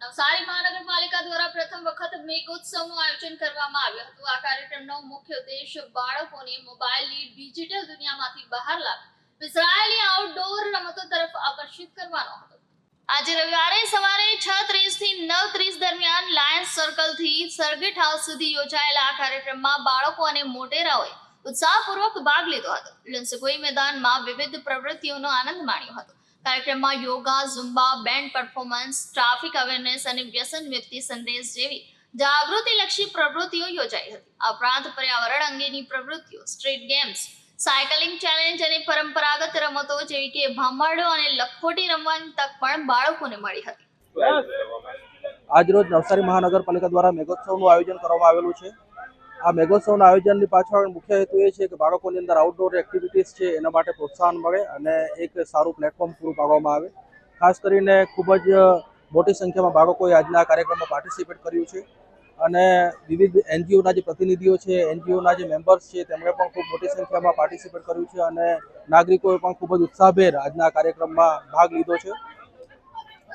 નવસારી મહાનગરપાલિકા દ્વારા પ્રથમ વખત મેઘોત્સવનું આયોજન કરવામાં આવ્યું હતું. આ કાર્યક્રમનો મુખ્ય ઉદ્દેશ બાળકોને મોબાઈલની ડિજિટલ દુનિયામાંથી બહાર લાવી ઇઝરાયેલી આઉટડોર રમતો તરફ આકર્ષિત કરવાનો હતો. આજે રવિવારે સવારે છ ત્રીસથી નવ ત્રીસ દરમિયાન લાયન્સ સર્કલથી સર્કિટ હાઉસ સુધી યોજાયેલા આ કાર્યક્રમમાં બાળકો અને મોટેરાઓએ ઉત્સાહપૂર્વક ભાગ લીધો હતો. લંસગોઈ મેદાનમાં વિવિધ પ્રવૃત્તિઓનો આનંદ માણ્યો હતો. કાર્યક્રમમાં yoga, Zumba band performance traffic awareness અને વ્યસન વ્યક્તિ સંદેશ જેવી જાગૃતિલક્ષી પ્રવૃત્તિઓ યોજાઈ હતી. આ ઉપરાંત પર્યાવરણ અંગેની પ્રવૃત્તિઓ સ્ટ્રીટ ગેમ્સ સાયકલિંગ ચેલેન્જ અને પરંપરાગત રમતો જેવી કે ભાંભરડો અને લખોટી રમવાની તક પણ બાળકોને મળી હતી. આજરોજ નવસારી મહાનગરપાલિકા દ્વારા મેઘોત્સવનું આયોજન કરવામાં આવેલું છે. આ મેઘોત્સવના આયોજનની પાછળ મુખ્ય હેતુ એ છે કે બાળકોની અંદર આઉટડોર એક્ટિવિટીઝ છે, એના માટે પ્રોત્સાહન મળે અને એક સારું પ્લેટફોર્મ પૂરું પાડવામાં આવે. ખાસ કરીને ખૂબ જ મોટી સંખ્યામાં બાળકોએ આજના કાર્યક્રમમાં પાર્ટિસિપેટ કર્યું છે અને વિવિધ એનજીઓના જે પ્રતિનિધિઓ છે, એનજીઓના જે મેમ્બર્સ છે, તેમણે પણ ખૂબ મોટી સંખ્યામાં પાર્ટિસિપેટ કર્યું છે અને નાગરિકોએ પણ ખૂબ જ ઉત્સાહભેર આજના કાર્યક્રમમાં ભાગ લીધો છે.